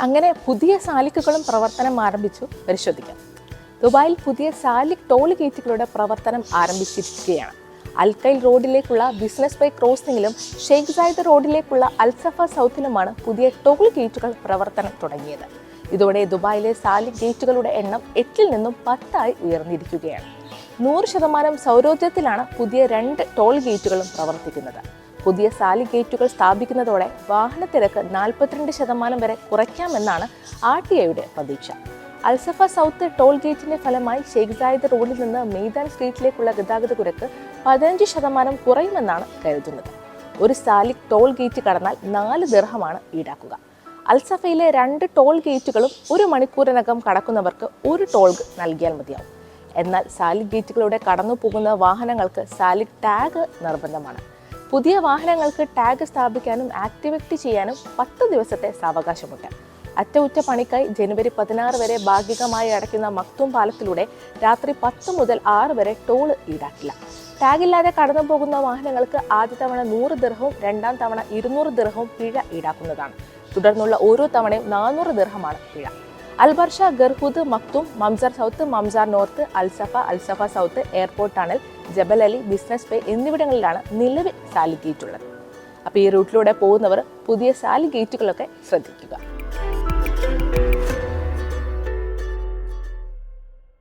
അങ്ങനെ പുതിയ സാലിക്കുകളും പ്രവർത്തനം ആരംഭിച്ചു. പരിശോധിക്കാം. ദുബായിൽ പുതിയ സാലിക് ടോൾ ഗേറ്റുകളുടെ പ്രവർത്തനം ആരംഭിച്ചിരിക്കുകയാണ്. അൽക്കൈൽ റോഡിലേക്കുള്ള ബിസിനസ് ബൈ ക്രോസിംഗിലും ഷെയ്ഖ് സായിദ് റോഡിലേക്കുള്ള അൽസഫ സൗത്തിലുമാണ് പുതിയ ടോൾ ഗേറ്റുകൾ പ്രവർത്തനം തുടങ്ങിയത്. ഇതോടെ ദുബായിലെ സാലിക് ഗേറ്റുകളുടെ എണ്ണം എട്ടിൽ നിന്നും പത്തായി ഉയർന്നിരിക്കുകയാണ്. നൂറ് ശതമാനം സൗരോജ്യത്തിലാണ് പുതിയ രണ്ട് ടോൾ ഗേറ്റുകളും പ്രവർത്തിക്കുന്നത്. പുതിയ സാലി ഗേറ്റുകൾ സ്ഥാപിക്കുന്നതോടെ വാഹന തിരക്ക് നാൽപ്പത്തിരണ്ട് ശതമാനം വരെ കുറയ്ക്കാമെന്നാണ് ആർ ടി ഐയുടെ പ്രതീക്ഷ. അൽസഫ സൗത്ത് ടോൾ ഗേറ്റിന്റെ ഫലമായി ഷെയ്ഖ് സായിദ് റോഡിൽ നിന്ന് മെയ്ദാൻ സ്ട്രീറ്റിലേക്കുള്ള ഗതാഗത കുരക്ക് പതിനഞ്ച് ശതമാനം കുറയുമെന്നാണ് കരുതുന്നത്. ഒരു സാലിക് ടോൾ ഗേറ്റ് കടന്നാൽ നാല് ദിർഹമാണ് ഈടാക്കുക. അൽസഫയിലെ രണ്ട് ടോൾ ഗേറ്റുകളും ഒരു മണിക്കൂറിനകം കടക്കുന്നവർക്ക് ഒരു ടോൾ നൽകിയാൽ മതിയാവും. എന്നാൽ സാലിക് ഗേറ്റുകളുടെ കടന്നു പോകുന്ന വാഹനങ്ങൾക്ക് സാലിക് ടാഗ് നിർബന്ധമാണ്. പുതിയ വാഹനങ്ങൾക്ക് ടാഗ് സ്ഥാപിക്കാനും ആക്ടിവേറ്റ് ചെയ്യാനും പത്ത് ദിവസത്തെ സാവകാശമുണ്ട്. അറ്റകുറ്റപ്പണിക്കായി ജനുവരി പതിനാറ് വരെ ഭാഗികമായി അടയ്ക്കുന്ന മക്തും പാലത്തിലൂടെ രാത്രി പത്ത് മുതൽ ആറ് വരെ ടോൾ ഈടാക്കില്ല. ടാഗില്ലാതെ കടന്നു പോകുന്ന വാഹനങ്ങൾക്ക് ആദ്യ തവണ നൂറ് ദിർഹവും രണ്ടാം തവണ ഇരുന്നൂറ് ദിർഹവും പിഴ ഈടാക്കുന്നതാണ്. തുടർന്നുള്ള ഓരോ തവണയും നാനൂറ് ദിർഹമാണ് പിഴ. Al Barsha Garhoud Maktoum Mamzar south Mamzar north Al Safa Al Safa south airport tunnel Jebel Ali business bay എന്നിവിടങ്ങളിലാണ് നിലവിൽ സാലി ഗേറ്റ് ഉള്ളത്. അപ്പോൾ ഈ റൂട്ടിലൂടെ പോകുന്നവർ പുതിയ സാലി ഗേറ്റുകളൊക്കെ ശ്രദ്ധിക്കുക.